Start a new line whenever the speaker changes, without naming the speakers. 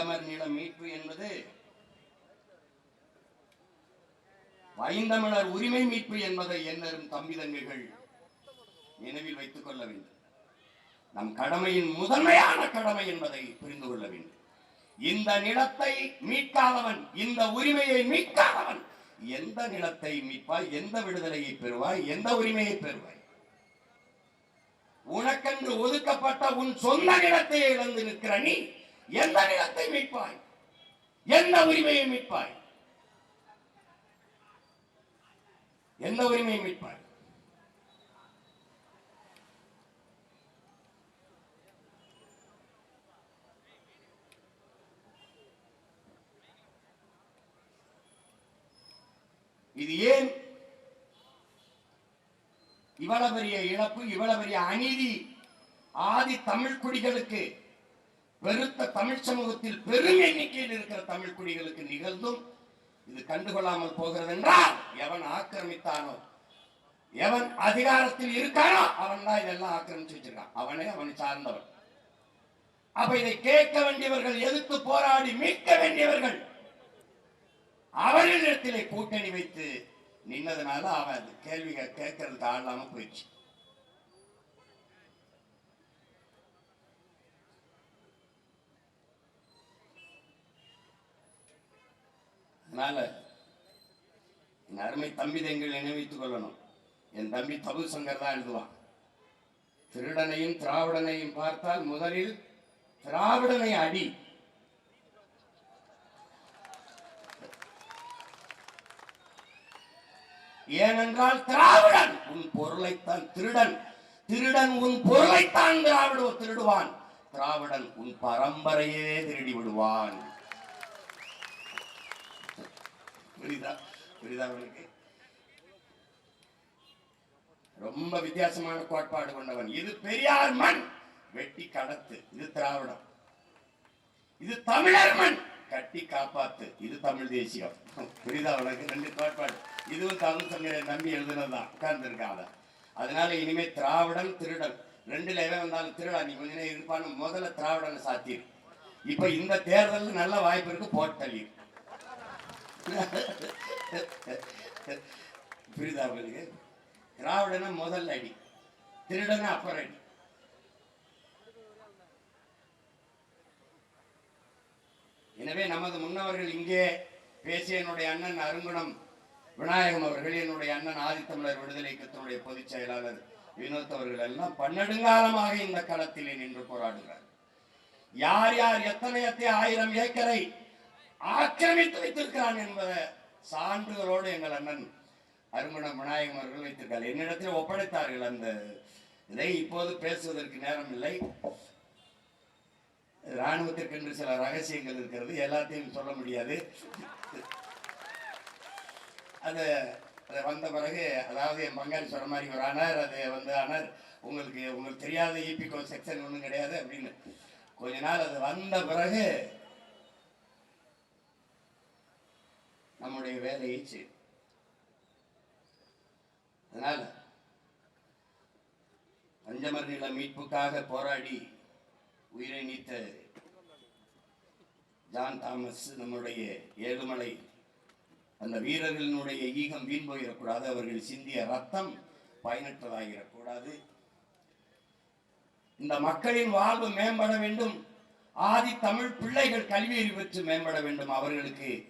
வைந்தமர் நில மீட்பு என்பது வைந்தமிழர் உரிமை மீட்பு என்பதை என்னரும் தம்பிதங்கைகள் நினைவில் வைத்துக் கொள்ள வேண்டும். நம் கடமையின் முதன்மையான கடமை என்பதை புரிந்து கொள்ள வேண்டும். இந்த நிலத்தை மீட்காதவன் இந்த உரிமையை மீட்காதவன் எந்த நிலத்தை மீட்பாய் எந்த விடுதலையை பெறுவாய் எந்த உரிமையை பெறுவாய்? உனக்கென்று ஒதுக்கப்பட்ட உன் சொந்த நிலத்தை இழந்து நிற்கிற நீ எந்த நிலத்தை மீட்பாய். எந்த உரிமையை மீட்பாய். எந்த உரிமையை மீட்பாய்? இது ஏன் இவ்வளவு பெரிய இழப்பு இவ்வளவு பெரிய அநீதி ஆதி தமிழ் குடிகளுக்கு பெருத்த தமிழ் சமூகத்தில் பெரும் எண்ணிக்கையில் இருக்கிற தமிழ் குடிகளுக்கு நிகழ்ந்தும் இது கண்டுகொள்ளாமல் போகிறது என்றால் எவன் ஆக்கிரமித்தானோ எவன் அதிகாரத்தில் இருக்கானோ அவன் தான் இதெல்லாம் ஆக்கிரமிச்சு வச்சிருக்கான். அவனே அவனை சார்ந்தவன். அப்ப இதை கேட்க வேண்டியவர்கள் எதிர்த்து போராடி மீட்க வேண்டியவர்கள் அவர்களிடத்திலே கூட்டணி வைத்து நின்னதுனால அவன் அது கேள்விகள் கேட்கறதுக்கு ஆளாம போயிடுச்சு. அதனால என் அருமை தம்பி தெங்கள் நினைவித்துக் கொள்ளணும். என் தம்பி தபு சங்கர் தான் எழுதுவான். திருடனையும் திராவிடனையும் பார்த்தால் முதலில் திராவிடனை அடி. ஏனென்றால் திராவிடன் உன் பொருளைத்தான் திருடன். திருடன் உன் பொருளைத்தான் திராவிட திருடுவான். திராவிடன் உன் பரம்பரையே திருடி விடுவான். புரியுதா புரியுதா உங்களுக்கு ரொம்ப வித்தியாசமான கோட்பாடு கொண்டவன். இது பெரியார் மண். வெட்டி கடத்து. இது திராவிடம். இது தமிழர் மண். கட்டி காப்பாத்து. இது தமிழ் தேசியம். புரியுதா உனக்கு? ரெண்டு கோட்பாடு. இதுவும் தமிழ் சங்கரை நம்பி எழுதுனதுதான். உட்கார்ந்துருக்காங்க அதனால இனிமே திராவிடம் திருடன் ரெண்டுல எவன் வந்தாலும் திருடா. நீ கொஞ்ச நேரம் இருப்பான்னு முதல்ல திராவிடனை சாத்திரு. இப்ப இந்த தேர்தலில் நல்ல வாய்ப்பு இருக்கு போட்டு புரியுதா உங்களுக்கு? திராவிடனா முதல் அடி திருடனா அப்புறம் அடி. எனவே நமது முன்னவர்கள் இங்கே பேசிய என்னுடைய அண்ணன் அருங்குணம் விநாயகம் அவர்கள் என்னுடைய அண்ணன் ஆதித்தமிழர் விடுதலை இயக்கத்தினுடைய பொதுச் செயலாளர் வினோத் அவர்கள் எல்லாம் பன்னெடுங்காலமாக இந்த களத்திலே நின்று போராடுகிறார் யார் யார் எத்தனை எத்தனை ஆயிரம் ஏக்கரை ஆக்கிரமித்து வைத்திருக்கிறான் என்பதை சான்றுகளோடு எங்கள் அண்ணன் அருங்குணம் விநாயகம் அவர்கள் வைத்திருக்கார் என்னிடத்தில் ஒப்படைத்தார்கள். அந்த இதை இப்போது பேசுவதற்கு நேரம் இல்லை. இராணுவத்திற்கென்று சில ரகசியங்கள் இருக்கிறது. எல்லாத்தையும் சொல்ல முடியாது. அது அது வந்த பிறகு அதாவது என் பங்காளி சொன்ன மாதிரி ஒரு அனர் அது வந்து அனர் உங்களுக்கு உங்களுக்கு தெரியாத ஈபிகோ செக்ஷன் ஒன்றும் கிடையாது அப்படின்னு. கொஞ்ச நாள் அது வந்த பிறகு நம்முடைய வேலையை செய்யும் அதனால பஞ்சமர் நில மீட்புக்காக போராடி உயிரை நீத்த ஜான் தாமஸ் நம்முடைய ஏழுமலை அந்த வீரர்களினுடைய ஈகம் வீண் போயிடக்கூடாது அவர்கள் சிந்திய ரத்தம் பயனற்றதாகிடக்கூடாது. இந்த மக்களின் வாழ்வு மேம்பட வேண்டும். ஆதி தமிழ் பிள்ளைகள் கல்வி அறிவு பெற்று மேம்பட வேண்டும். அவர்களுக்கு